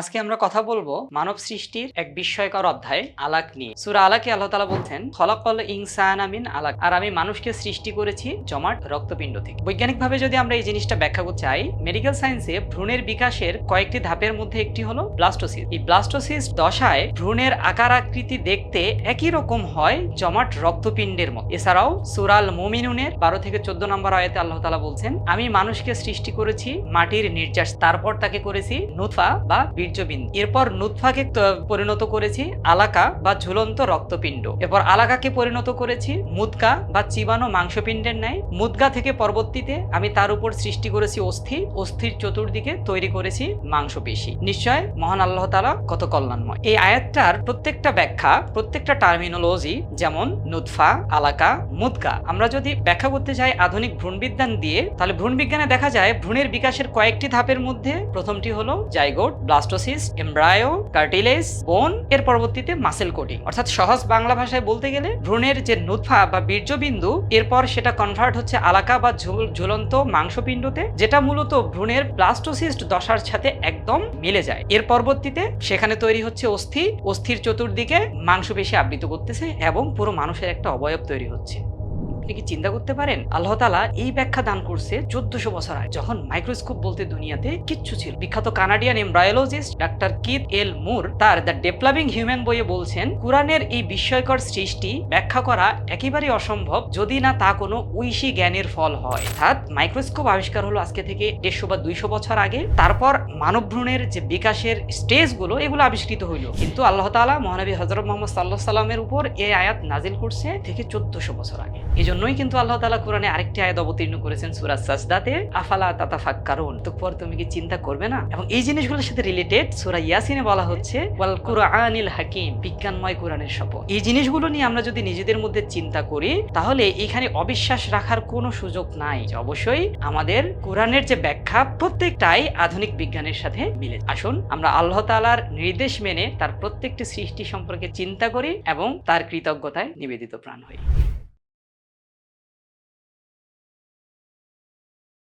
আজকে আমরা কথা বলব মানব সৃষ্টির এক বিস্ময়কর অধ্যায়, আলাক নিয়ে। সুরা আলাকে আল্লাহ তালা বলছেন, খলাকল ইনসান আমিন আলাক। আর আমি মানুষকে সৃষ্টি করেছি জমাট রক্তপিণ্ড থেকে। বৈজ্ঞানিকভাবে যদি আমরা এই জিনিসটা ব্যাখ্যা করতে চাই, মেডিকেল সায়েন্সে ভ্রূণের বিকাশের কয়েকটি ধাপের মধ্যে একটি হলো ব্লাস্টোসিস। এই ব্লাস্টোসিস দশায় ভ্রূণের আকার আকৃতি দেখতে একই রকম হয় জমাট রক্তপিণ্ডের মতো। এছাড়াও সুরাল মুমিনুনের বারো থেকে চোদ্দ নম্বর আয়াতে আল্লাহ তালা বলছেন, আমি মানুষকে সৃষ্টি করেছি মাটির নির্যাস, তারপর তাকে করেছি নুৎফা বা বীর্যবিন্দু এরপর নুৎফাকে পরিণত করেছি আলাকা বা ঝুলন্ত রক্তপিণ্ড। এরপর আলাকাকে পরিণত করেছি মুদগা বা চিবানো মাংসপিণ্ডের ন্যায়। মুদগা থেকে পরবর্তীতে আমি তার উপর সৃষ্টি করেছি অস্থি। অস্থির চতুর্দিকে তৈরি করেছি মাংসপেশি। নিশ্চয় মহান আল্লাহ তালা কত কল্যাণময়। এই আয়াতটার প্রত্যেকটা ব্যাখ্যা, প্রত্যেকটা টার্মিনোলজি যেমন নুৎফা, আলাকা, মুদগা, আমরা যদি ব্যাখ্যা করতে চাই আধুনিক ভ্রূণবিজ্ঞান দিয়ে, তাহলে ভ্রূণবিজ্ঞানে দেখা যায় ভ্রূণের বিকাশের কয়েকটি ধাপের মধ্যে প্রথমটি হলো জাইগোট ব্লাস্টোসিস এমব্রায়ো, কার্টিলেজ, বোন, এর পরবর্তীতে মাসেল কোটিং অর্থাৎ সহজ বাংলা ভাষায় বলতে গেলে, ভ্রূণের যে নুৎফা বা বীর্যবিন্দু, এরপর সেটা কনভার্ট হচ্ছে আলাকা বা ঝুল- ঝুলন্ত মাংসপিণ্ডতে, যেটা মূলত ভ্রূণের প্লাস্টোসিস্ট দশার সাথে একদম মিলে যায়। এর পরবর্তীতে সেখানে তৈরি হচ্ছে অস্থি, অস্থির চতুর্দিকে মাংসপেশি আবৃত করতেছে এবং পুরো মানুষের একটা অবয়ব তৈরি হচ্ছে। আপনি কি চিন্তা করতে পারেন? আল্লাহ তালা এই ব্যাখ্যা দান করছে চোদ্দশো বছর আগে, যখন মাইক্রোস্কোপ বলতে দুনিয়াতে কিচ্ছু ছিল। বিখ্যাত Canadian embryologist doctor Keith L Moore তার দ্য ডেভেলপিং হিউম্যান বইয়ে বলছেন, কোরআনের এই বিস্ময়কর সৃষ্টি ব্যাখ্যা করা একেবারেই অসম্ভব, যদি না তা কোনো ঐশী জ্ঞানের ফল হয়। অর্থাৎ মাইক্রোস্কোপ আবিষ্কার হলো আজকে থেকে দেড়শো বা দুইশো বছর আগে। তারপর মানব ভ্রূণের যে বিকাশের স্টেজগুলো এগুলো আবিষ্কৃত হইল। কিন্তু আল্লাহ তাআলা মহানবী হজরত মোহাম্মদ সাল্লাহ সাল্লামের উপর এই আয়াত নাজিল করছে থেকে চোদ্দশো বছর আগে। এই জন্যই কিন্তু আল্লাহ তাআলা কোরআনে আরেকটি আয়াত অবতীর্ণ করেছেন, সুরা সাজদাতে, আফালা তাতাফাক কারণ তো পর তুমি কি চিন্তা করবে না? এবং এই জিনিসগুলোর সাথে রিলেটেড সুরা ইয়াসিনে বলা হচ্ছে, ওয়াল কুরআনিল হাকিম, বিজ্ঞানময় কোরআনের শপথ। এই জিনিসগুলো নিয়ে আমরা যদি নিজেদের মধ্যে চিন্তা করি, তাহলে এখানে অবিশ্বাস রাখার কোনো সুযোগ নাই অবশ্যই আমাদের কোরআনের যে ব্যাখ্যা প্রত্যেকটাই আধুনিক বিজ্ঞানের সাথে মিলে আসুন, আমরা আল্লাহ তাআলার নির্দেশ মেনে তার প্রত্যেকটি সৃষ্টি সম্পর্কে চিন্তা করি এবং তার কৃতজ্ঞতায় নিবেদিত প্রাণ হই।